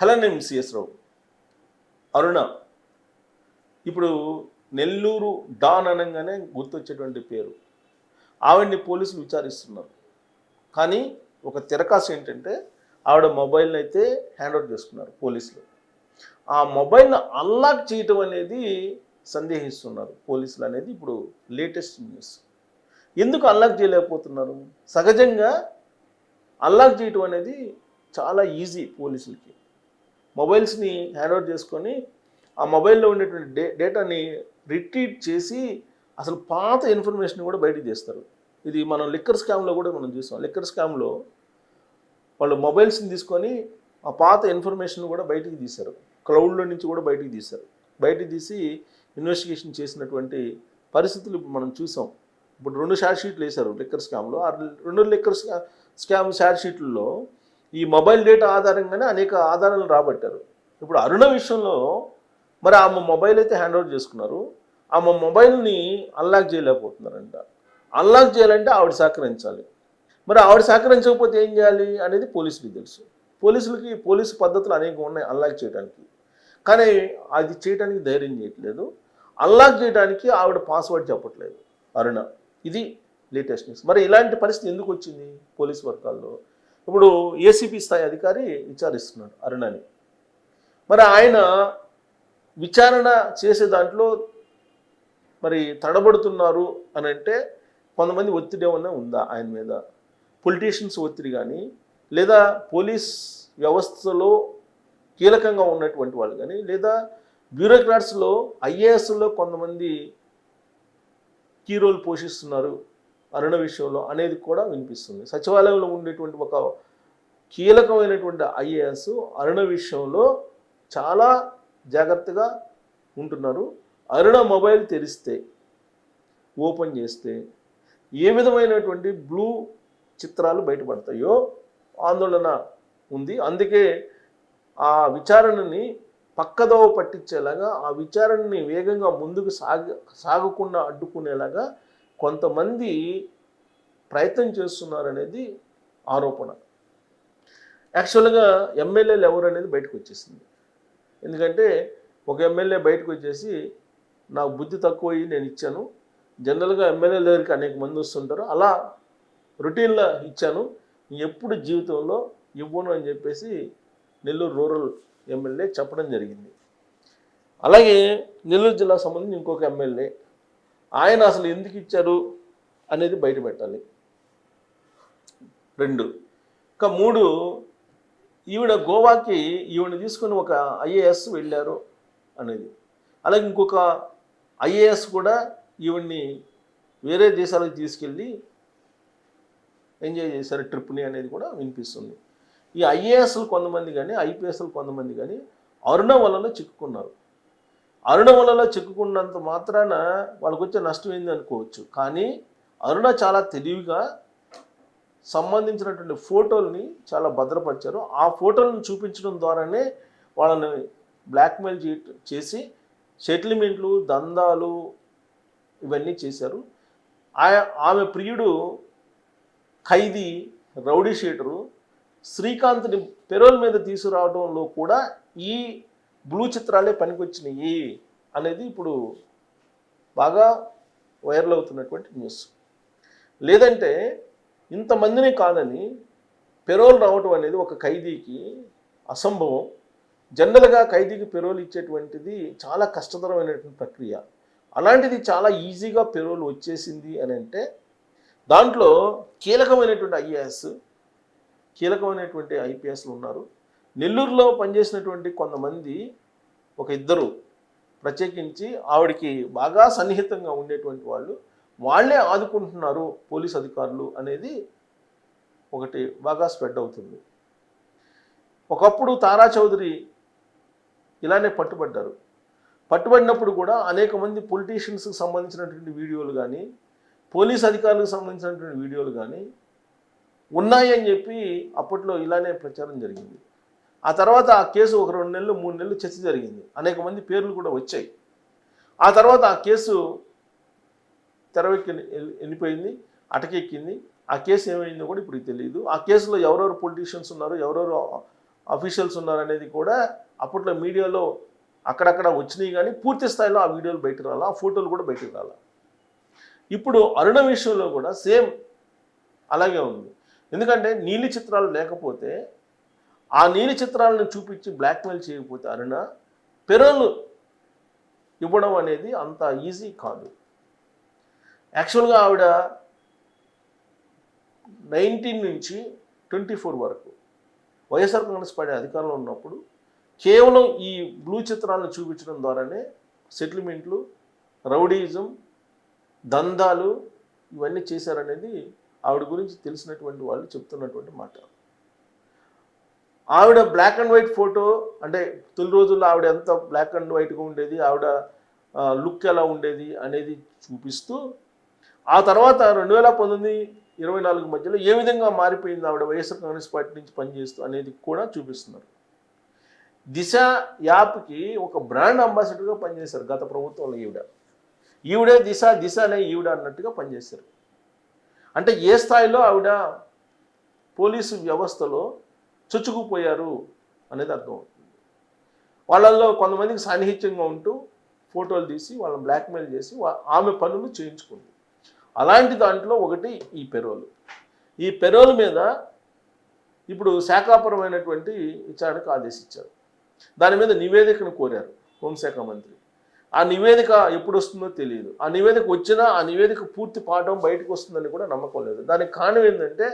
Hello నేను CS రావు. అరుణ ఇప్పుడు Nellore don అనగానే గుర్తొచ్చేటువంటి పేరు. ఆవిడ్ని పోలీసులు విచారిస్తున్నారు. కానీ ఒక తిరకాసు ఏంటంటే ఆవిడ మొబైల్ని అయితే హ్యాండ్అవుట్ చేసుకున్నారు పోలీసులు. ఆ మొబైల్ని అన్లాక్ చేయటం అనేది సందేహిస్తున్నారు పోలీసులు అనేది ఇప్పుడు లేటెస్ట్ న్యూస్. ఎందుకు అన్లాక్ చేయలేకపోతున్నారు? సహజంగా అన్లాక్ చేయటం అనేది చాలా ఈజీ పోలీసులకి. మొబైల్స్ని హ్యాండ్ అవుట్ చేసుకొని ఆ మొబైల్లో ఉండేటువంటి డే డేటాని రిట్రీట్ చేసి అసలు పాత ఇన్ఫర్మేషన్ కూడా బయటకు తీస్తారు. ఇది మనం లిక్కర్ స్కామ్లో కూడా మనం చూసాం. లిక్కర్ స్కామ్లో వాళ్ళు మొబైల్స్ని తీసుకొని ఆ పాత ఇన్ఫర్మేషన్ కూడా బయటికి తీశారు. క్లౌడ్లో నుంచి కూడా బయటికి తీశారు. బయటికి తీసి ఇన్వెస్టిగేషన్ చేసినటువంటి పరిస్థితులు ఇప్పుడు మనం చూసాం. ఇప్పుడు రెండు షార్ట్ షీట్లు వేశారు లిక్కర్ స్కామ్లో. ఆ రెండు లిక్కర్ స్కామ్ షార్ట్ షీట్లలో ఈ మొబైల్ డేటా ఆధారంగానే అనేక ఆధారాలు రాబట్టారు. ఇప్పుడు అరుణ విషయంలో మరి ఆమె మొబైల్ అయితే హ్యాండ్ ఓవర్ చేసుకున్నారు. ఆమె మొబైల్ని అన్లాక్ చేయలేకపోతున్నారంట. అన్లాక్ చేయాలంటే ఆవిడ సహకరించాలి. మరి ఆవిడ సహకరించకపోతే ఏం చేయాలి అనేది పోలీసులకు తెలుసు. పోలీసులకి పోలీసు పద్ధతులు అనేక ఉన్నాయి అన్లాక్ చేయడానికి. కానీ అది చేయడానికి ధైర్యం చేయట్లేదు. అన్లాక్ చేయడానికి ఆవిడ పాస్వర్డ్ చెప్పట్లేదు. అరుణ ఇది లేటెస్ట్ న్యూస్ మరి ఇలాంటి పరిస్థితి ఎందుకు వచ్చింది పోలీస్ వర్గాల్లో? ఇప్పుడు ఏసీపీ స్థాయి అధికారి విచారిస్తున్నాడు అరుణని. మరి ఆయన విచారణ చేసే దాంట్లో మరి తడబడుతున్నారు అని అంటే కొంతమంది ఒత్తిడి ఏమన్నా ఉందా ఆయన మీద? పొలిటీషియన్స్ ఒత్తిడి కానీ లేదా పోలీస్ వ్యవస్థలో కీలకంగా ఉన్నటువంటి వాళ్ళు కానీ లేదా బ్యూరోక్రాట్స్లో ఐఏఎస్లో కొంతమంది కీ రోల్ పోషిస్తున్నారు అరుణ విషయంలో అనేది కూడా వినిపిస్తుంది. సచివాలయంలో ఉండేటువంటి ఒక కీలకమైనటువంటి ఐఏఎస్ అరుణ విషయంలో చాలా జాగ్రత్తగా ఉంటున్నారు. అరుణ మొబైల్ తెరిస్తే ఓపెన్ చేస్తే ఏ విధమైనటువంటి బ్లూ చిత్రాలు బయటపడతాయో ఆందోళన ఉంది. అందుకే ఆ విచారణని పక్కదోవ పట్టించేలాగా ఆ విచారణని వేగంగా ముందుకు సాగ సాగకుండా అడ్డుకునేలాగా కొంతమంది ప్రయత్నం చేస్తున్నారనేది ఆరోపణ. యాక్చువల్గా ఎమ్మెల్యేలు ఎవరు అనేది బయటకు వచ్చేసింది. ఎందుకంటే ఒక ఎమ్మెల్యే బయటకు వచ్చేసి నాకు బుద్ధి తక్కువ అయ్యి నేను ఇచ్చాను. జనరల్గా ఎమ్మెల్యేల దగ్గరికి అనేక మంది వస్తుంటారు. అలా రొటీన్లో ఇచ్చాను. ఎప్పుడు జీవితంలో ఇవ్వను అని చెప్పేసి నెల్లూరు రూరల్ ఎమ్మెల్యే చెప్పడం జరిగింది. అలాగే నెల్లూరు జిల్లా సంబంధించి ఇంకొక ఎమ్మెల్యే ఆయన అసలు ఎందుకు ఇచ్చారు అనేది బయట పెట్టాలి రెండు. ఇంకా మూడు ఈవిడ గోవాకి ఈవిడ తీసుకుని ఒక ఐఏఎస్ వెళ్ళారు అనేది. అలాగే ఇంకొక ఐఏఎస్ కూడా ఈవిడ్ని వేరే దేశాలకు తీసుకెళ్ళి ఎంజాయ్ చేశారు ట్రిప్ని అనేది కూడా వినిపిస్తుంది. ఈ ఐఏఎస్లు కొంతమంది కానీ ఐపీఎస్లు కొంతమంది కానీ అరుణ వలన చిక్కుకున్నారు. అరుణములలో చిక్కుకున్నంత మాత్రాన వాళ్ళకు వచ్చే నష్టం ఏంది అనుకోవచ్చు. కానీ అరుణ చాలా తెలివిగా సంబంధించినటువంటి ఫోటోల్ని చాలా భద్రపరిచారు. ఆ ఫోటోలను చూపించడం ద్వారానే వాళ్ళని బ్లాక్మెయిల్ చేసి సెటిల్మెంట్లు దందాలు ఇవన్నీ చేశారు. ఆ- ఆమె ప్రియుడు ఖైదీ రౌడీ షీటరు శ్రీకాంత్ని పెరోల్ మీద తీసుకురావడంలో కూడా ఈ బ్లూ చిత్రాలే పనికొచ్చినాయి అనేది ఇప్పుడు బాగా వైరల్ అవుతున్నటువంటి న్యూస్. లేదంటే ఇంతమందిని కాదని పెరోల్ రావటం అనేది ఒక ఖైదీకి అసంభవం. జనరల్గా ఖైదీకి పెరోల్ ఇచ్చేటువంటిది చాలా కష్టతరమైనటువంటి ప్రక్రియ. అలాంటిది చాలా ఈజీగా పెరోల్ వచ్చేసింది అని అంటే దాంట్లో కీలకమైనటువంటి ఐఏఎస్ కీలకమైనటువంటి ఐపీఎస్లు ఉన్నారు. నెల్లూరులో పనిచేసినటువంటి కొంతమంది ఒక ఇద్దరు ప్రత్యేకించి ఆవిడకి బాగా సన్నిహితంగా ఉండేటువంటి వాళ్ళు వాళ్ళే ఆదుకుంటున్నారు పోలీస్ అధికారులు అనేది ఒకటి బాగా స్ప్రెడ్ అవుతుంది. ఒకప్పుడు తారా చౌదరి ఇలానే పట్టుబడ్డారు. పట్టుబడినప్పుడు కూడా అనేక మంది పొలిటీషియన్స్కి సంబంధించినటువంటి వీడియోలు కానీ పోలీస్ అధికారులకు సంబంధించినటువంటి వీడియోలు కానీ ఉన్నాయి అని చెప్పి అప్పట్లో ఇలానే ప్రచారం జరిగింది. ఆ తర్వాత ఆ కేసు ఒక రెండు నెలలు మూడు నెలలు చర్చ జరిగింది. అనేక మంది పేర్లు కూడా వచ్చాయి. ఆ తర్వాత ఆ కేసు తెరవెక్కి వెళ్ళిపోయింది అటకెక్కింది. ఆ కేసు ఏమైందో కూడా ఇప్పుడు తెలియదు ఆ కేసులో ఎవరెవరు పొలిటీషియన్స్ ఉన్నారు ఎవరెవరు అఫీషియల్స్ ఉన్నారనేది కూడా అప్పట్లో మీడియాలో అక్కడక్కడ వచ్చినాయి కానీ పూర్తి స్థాయిలో ఆ వీడియోలు బయటకు రాలా ఆ ఫోటోలు కూడా బయటకు రాలా. ఇప్పుడు అరుణ విషయంలో కూడా సేమ్ అలాగే ఉంది. ఎందుకంటే నీలి చిత్రాలు లేకపోతే ఆ నీలి చిత్రాలను చూపించి బ్లాక్మెయిల్ చేయకపోతే అరుణ పెరోలు ఇవ్వడం అనేది అంత ఈజీ కాదు. యాక్చువల్గా ఆవిడ నైన్టీన్ నుంచి ట్వంటీ ఫోర్ వరకు వైఎస్ఆర్ కాంగ్రెస్ పార్టీ అధికారంలో ఉన్నప్పుడు కేవలం ఈ బ్లూ చిత్రాలను చూపించడం ద్వారానే సెటిల్మెంట్లు రౌడీయిజం దందాలు ఇవన్నీ చేశారనేది ఆవిడ గురించి తెలిసినటువంటి వాళ్ళు చెప్తున్నటువంటి మాట. ఆవిడ బ్లాక్ అండ్ వైట్ ఫోటో అంటే తొలి రోజుల్లో ఆవిడ ఎంత బ్లాక్ అండ్ వైట్గా ఉండేది ఆవిడ లుక్ ఎలా ఉండేది అనేది చూపిస్తూ ఆ తర్వాత రెండు వేల పంతొమ్మిది ఇరవై నాలుగు మధ్యలో ఏ విధంగా మారిపోయింది ఆవిడ వైఎస్ఆర్ కాంగ్రెస్ పార్టీ నుంచి పనిచేస్తూ అనేది కూడా చూపిస్తున్నారు. దిశ యాప్కి ఒక బ్రాండ్ అంబాసిడర్గా పనిచేశారు గత ప్రభుత్వంలో ఈవిడ. ఈవిడే దిశ దిశ అనే ఈవిడ అన్నట్టుగా పనిచేశారు. అంటే ఏ స్థాయిలో ఆవిడ పోలీసు వ్యవస్థలో చొచ్చుకుపోయారు అనేది అర్థమవుతుంది వాళ్ళల్లో కొంతమందికి సాన్నిహిత్యంగా ఉంటూ ఫోటోలు తీసి వాళ్ళని బ్లాక్మెయిల్ చేసి ఆమె పనులు చేయించుకుంది. అలాంటి దాంట్లో ఒకటి ఈ పెరోలు. ఈ పెరోల్ మీద ఇప్పుడు శాఖాపరమైనటువంటి విచారణకు ఆదేశించారు. దాని మీద నివేదికను కోరారు హోంశాఖ మంత్రి. ఆ నివేదిక ఎప్పుడు వస్తుందో తెలియదు. ఆ నివేదిక వచ్చినా ఆ నివేదిక పూర్తి పాఠం బయటకు వస్తుందని కూడా నమ్మకం లేదు. దానికి కారణం ఏంటంటే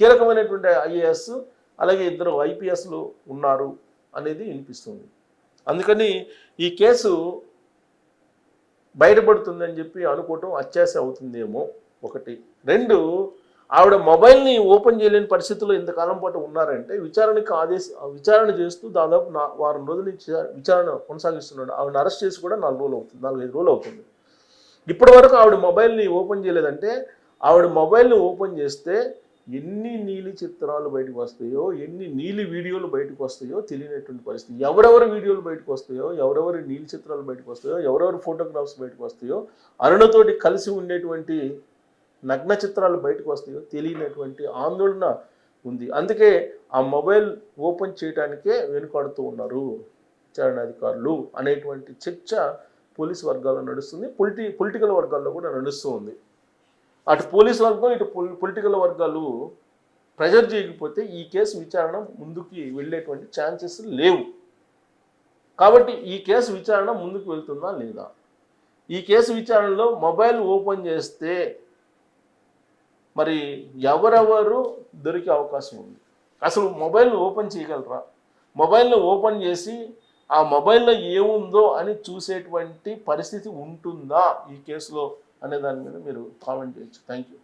కీలకమైనటువంటి ఐఏఎస్ అలాగే ఇద్దరు ఐపీఎస్లు ఉన్నారు అనేది వినిపిస్తుంది. అందుకని ఈ కేసు బయటపడుతుందని చెప్పి అనుకోవటం అత్యాశ అవుతుందేమో ఒకటి. రెండు ఆవిడ మొబైల్ని ఓపెన్ చేయలేని పరిస్థితుల్లో ఇంతకాలం పాటు ఉన్నారంటే విచారణకు ఆదేశ విచారణ చేస్తూ దాదాపు నా వారం రోజుల నుంచి విచారణ కొనసాగిస్తున్నాడు. ఆవిడ అరెస్ట్ చేసి కూడా నాలుగు రోజులు అవుతుంది నాలుగైదు రోజులు అవుతుంది. ఇప్పటి వరకు ఆవిడ మొబైల్ని ఓపెన్ చేయలేదంటే ఆవిడ మొబైల్ని ఓపెన్ చేస్తే ఎన్ని నీలి చిత్రాలు బయటకు వస్తాయో ఎన్ని నీలి వీడియోలు బయటకు వస్తాయో తెలియనటువంటి పరిస్థితి. ఎవరెవరి వీడియోలు బయటకు వస్తాయో ఎవరెవరి నీలి చిత్రాలు బయటకు వస్తాయో ఎవరెవరి ఫోటోగ్రాఫ్స్ బయటకు వస్తాయో అరుణతోటి కలిసి ఉండేటువంటి నగ్న చిత్రాలు బయటకు వస్తాయో తెలియనటువంటి ఆందోళన ఉంది. అందుకే ఆ మొబైల్ ఓపెన్ చేయడానికే వెనుకాడుతూ ఉన్నారు విచారణాధికారులు అనేటువంటి చర్చ పోలీస్ వర్గాల్లో నడుస్తుంది. పొలిటి పొలిటికల్ వర్గాల్లో కూడా నడుస్తూ ఉంది. అటు పోలీసు వర్గం ఇటు పొలిటికల్ వర్గాలు ప్రెజర్ చేయకపోతే ఈ కేసు విచారణ ముందుకి వెళ్ళేటువంటి ఛాన్సెస్ లేవు. కాబట్టి ఈ కేసు విచారణ ముందుకు వెళ్తుందా లేదా? ఈ కేసు విచారణలో మొబైల్ ఓపెన్ చేస్తే మరి ఎవరెవరు దొరికే అవకాశం ఉంది? అసలు మొబైల్ ఓపెన్ చేయగలరా? మొబైల్ని ఓపెన్ చేసి ఆ మొబైల్లో ఏముందో అని చూసేటువంటి పరిస్థితి ఉంటుందా ఈ కేసులో? అనే దాని మీద మీరు కామెంట్ చేయొచ్చు. Thank you